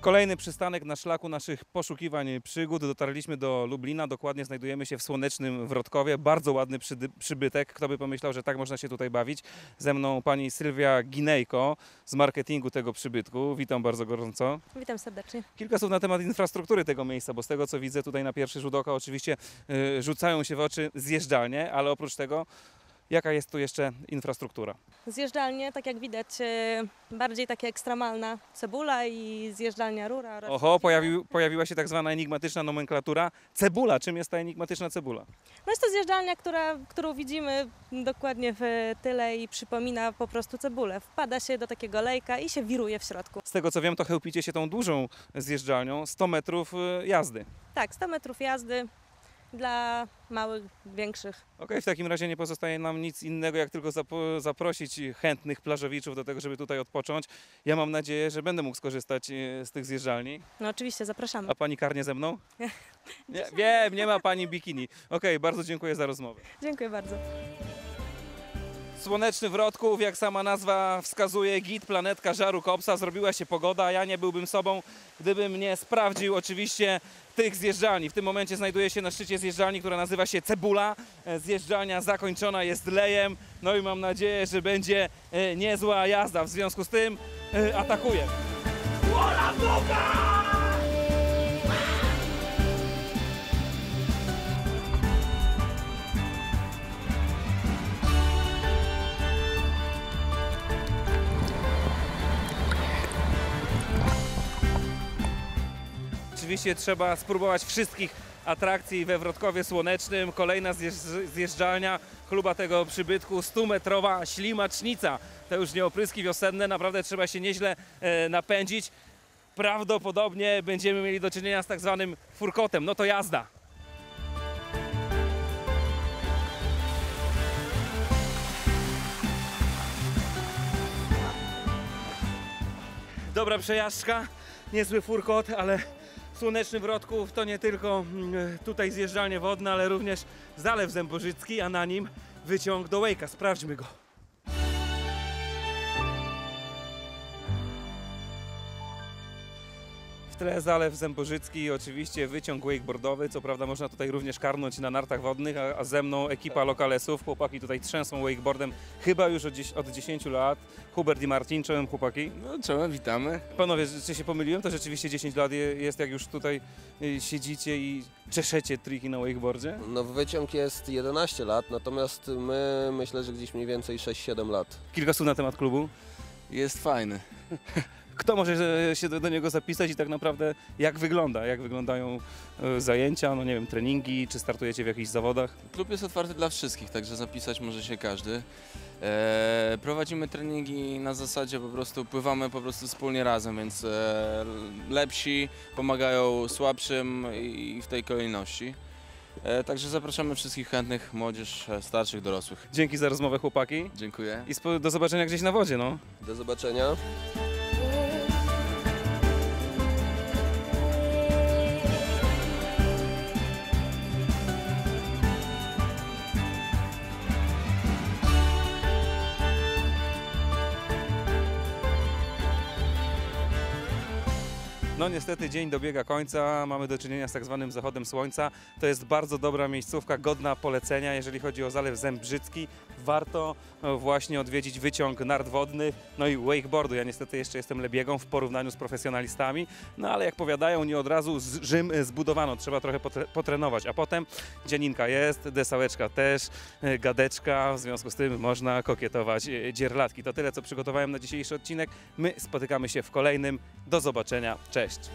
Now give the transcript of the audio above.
Kolejny przystanek na szlaku naszych poszukiwań przygód. Dotarliśmy do Lublina, dokładnie znajdujemy się w słonecznym Wrotkowie. Bardzo ładny przybytek. Kto by pomyślał, że tak można się tutaj bawić. Ze mną pani Sylwia Ginejko z marketingu tego przybytku. Witam bardzo gorąco. Witam serdecznie. Kilka słów na temat infrastruktury tego miejsca, bo z tego co widzę tutaj na pierwszy rzut oka oczywiście y, rzucają się w oczy zjeżdżalnie, ale oprócz tego jaka jest tu jeszcze infrastruktura? Zjeżdżalnie, tak jak widać, e, bardziej takie ekstremalna cebula i zjeżdżalnia rura. Oho, pojawił, pojawiła się tak zwana enigmatyczna nomenklatura. Cebula, czym jest ta enigmatyczna cebula? No jest to zjeżdżalnia, która, którą widzimy dokładnie w tyle i przypomina po prostu cebulę. Wpada się do takiego lejka i się wiruje w środku. Z tego co wiem, to chełpicie się tą dużą zjeżdżalnią, 100 metrów y, jazdy. Tak, 100 metrów jazdy dla małych, większych. Okej, w takim razie nie pozostaje nam nic innego, jak tylko zapo- zaprosić chętnych plażowiczów do tego, żeby tutaj odpocząć. Ja mam nadzieję, że będę mógł skorzystać y, z tych zjeżdżalni. No oczywiście, zapraszamy. A pani karnie ze mną? Nie, wiem, nie ma pani bikini. Okej, bardzo dziękuję za rozmowę. Dziękuję bardzo. Słoneczny Wrotków, jak sama nazwa wskazuje, git, planetka żaru kopsa, zrobiła się pogoda, ja nie byłbym sobą, gdybym nie sprawdził oczywiście tych zjeżdżalni. W tym momencie znajduję się na szczycie zjeżdżalni, która nazywa się Cebula. E, Zjeżdżalnia zakończona jest lejem, no i mam nadzieję, że będzie e, niezła jazda. W związku z tym e, atakuję. Oczywiście trzeba spróbować wszystkich atrakcji we Wrotkowie Słonecznym. Kolejna zjeżdż- zjeżdżalnia chluba tego przybytku, 100-metrowa ślimacznica. To już nie opryski wiosenne, naprawdę trzeba się nieźle e, napędzić. Prawdopodobnie będziemy mieli do czynienia z tak zwanym furkotem. No to jazda. Dobra przejażdżka, niezły furkot, ale Słoneczny Wrotków to nie tylko mm, tutaj zjeżdżalnie wodne, ale również Zalew Zębożycki, a na nim wyciąg do Łejka. Sprawdźmy go. Tle Zalew Zębożycki i oczywiście wyciąg wakeboardowy. Co prawda można tutaj również karnąć na nartach wodnych, a, a ze mną ekipa lokalesów. Chłopaki tutaj trzęsą wakeboardem chyba już od, dzies- od 10 lat. Hubert i Marcin, czołem chłopaki. No czołem, witamy. Panowie, czy się pomyliłem? To rzeczywiście 10 lat je- jest, jak już tutaj y, siedzicie i czeszecie triki na wakeboardzie? No wyciąg jest 11 lat, natomiast my myślę, że gdzieś mniej więcej 6-7 lat. Kilka słów na temat klubu. Jest fajny. Kto może się do, do niego zapisać i tak naprawdę jak wygląda? Jak wyglądają e, zajęcia, no nie wiem, treningi, czy startujecie w jakichś zawodach? Klub jest otwarty dla wszystkich, także zapisać może się każdy. E, prowadzimy treningi na zasadzie po prostu pływamy po prostu wspólnie razem, więc e, lepsi pomagają słabszym i w tej kolejności. E, także zapraszamy wszystkich chętnych, młodzież, starszych, dorosłych. Dzięki za rozmowę chłopaki Dziękuję. i do zobaczenia gdzieś na wodzie, no. Do zobaczenia. No niestety dzień dobiega końca, mamy do czynienia z tak zwanym zachodem słońca. To jest bardzo dobra miejscówka, godna polecenia, jeżeli chodzi o Zalew Zębrzycki. Warto e, właśnie odwiedzić wyciąg nart wodnych, no i wakeboardu. Ja niestety jeszcze jestem lebiegą w porównaniu z profesjonalistami, no ale jak powiadają, nie od razu z- Rzym zbudowano, trzeba trochę potre- potrenować, a potem dzianinka jest, desałeczka też, e, gadeczka, w związku z tym można kokietować e, dzierlatki. To tyle, co przygotowałem na dzisiejszy odcinek. My spotykamy się w kolejnym. Do zobaczenia, cześć! best.